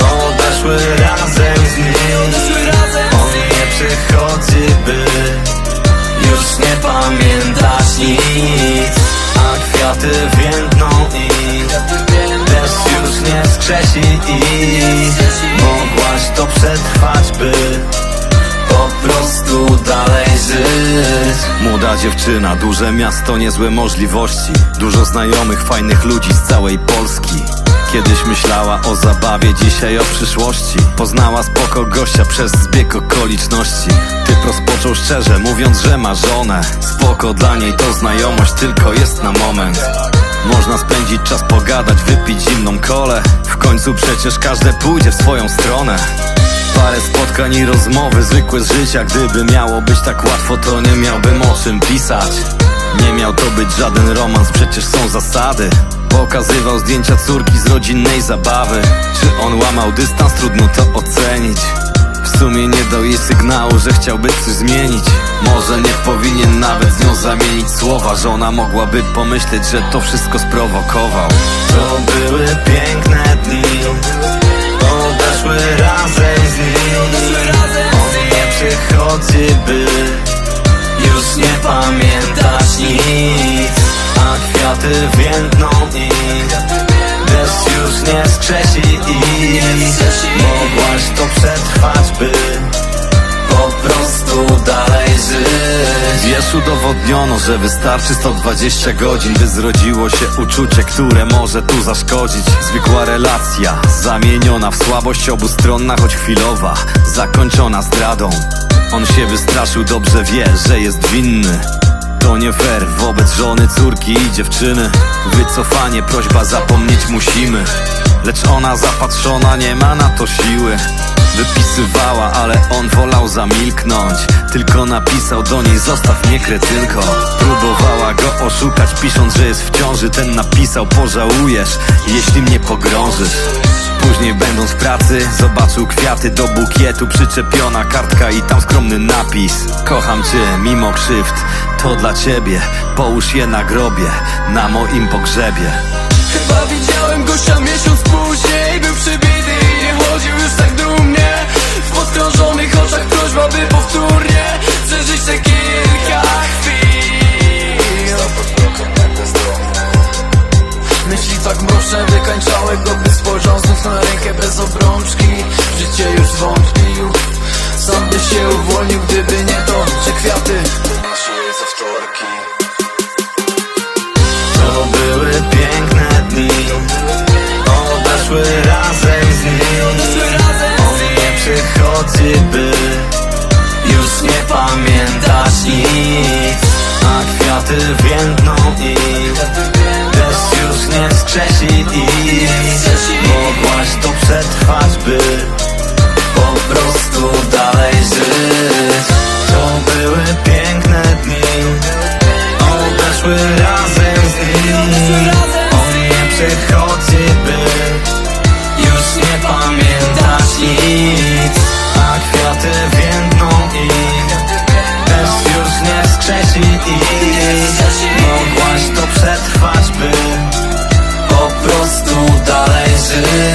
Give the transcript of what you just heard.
Odeszły razem z nim. On nie przychodzi by Już nie pamiętać nic. A kwiaty więdną i Deszcz już nie skrzesi i Mogłaś to przetrwać by po prostu dalej żyć. Młoda dziewczyna, duże miasto, niezłe możliwości. Dużo znajomych, fajnych ludzi z całej Polski. Kiedyś myślała o zabawie, dzisiaj o przyszłości. Poznała spoko gościa przez zbieg okoliczności. Typ rozpoczął szczerze, mówiąc, że ma żonę. Spoko dla niej to znajomość, tylko jest na moment. Można spędzić czas, pogadać, wypić zimną kolę W końcu przecież każde pójdzie w swoją stronę. Parę spotkań i rozmowy zwykłe z życia. Gdyby miało być tak łatwo, to nie miałbym o czym pisać. Nie miał to być żaden romans, przecież są zasady Pokazywał zdjęcia córki z rodzinnej zabawy. Czy on łamał dystans, trudno to ocenić. W sumie nie dał jej sygnału, że chciałby coś zmienić. Może nie powinien nawet z nią zamienić słowa. Żona mogłaby pomyśleć, że to wszystko sprowokował. To były piękne dni. Odeszły razem z nim. On nie przychodzi, by kwiaty więdną i Deszcz już nie skrzesi i Mogłaś to przetrwać, by Po prostu dalej żyć. Wiesz, udowodniono, że wystarczy 120 godzin By zrodziło się uczucie, które może tu zaszkodzić. Zwykła relacja, zamieniona w słabość obustronna, choć chwilowa Zakończona zdradą. On się wystraszył, dobrze wie, że jest winny to nie fair. Wobec żony, córki i dziewczyny. Wycofanie, prośba, zapomnieć musimy. Lecz ona zapatrzona, nie ma na to siły. Wypisywała, ale on wolał zamilknąć. Tylko napisał do niej, zostaw mnie kretynko. Próbowała go oszukać, pisząc, że jest w ciąży. Ten napisał, pożałujesz, jeśli mnie pogrążysz Później będąc w pracy Zobaczył kwiaty do bukietu Przyczepiona kartka i tam skromny napis. Kocham cię mimo krzywd To dla ciebie Połóż je na grobie Na moim pogrzebie. Chyba widziałem gościa miesiąc później Był przybity i nie chodził już tak dumnie. W podkrążonych oczach prośba by powtórnie mroczne wykańczały go Gdy spojrzał na rękę bez obrączki. Życie już zwątpił Sam by się uwolnił gdyby nie to, że kwiaty Nosiły ze wtorki. To były piękne dni. Odeszły razem z nim. On nie przychodzi, by Już nie pamiętać nic. A kwiaty więdną i Deszcz już nie skrzesi i Mogłaś to przetrwać, by Yeah.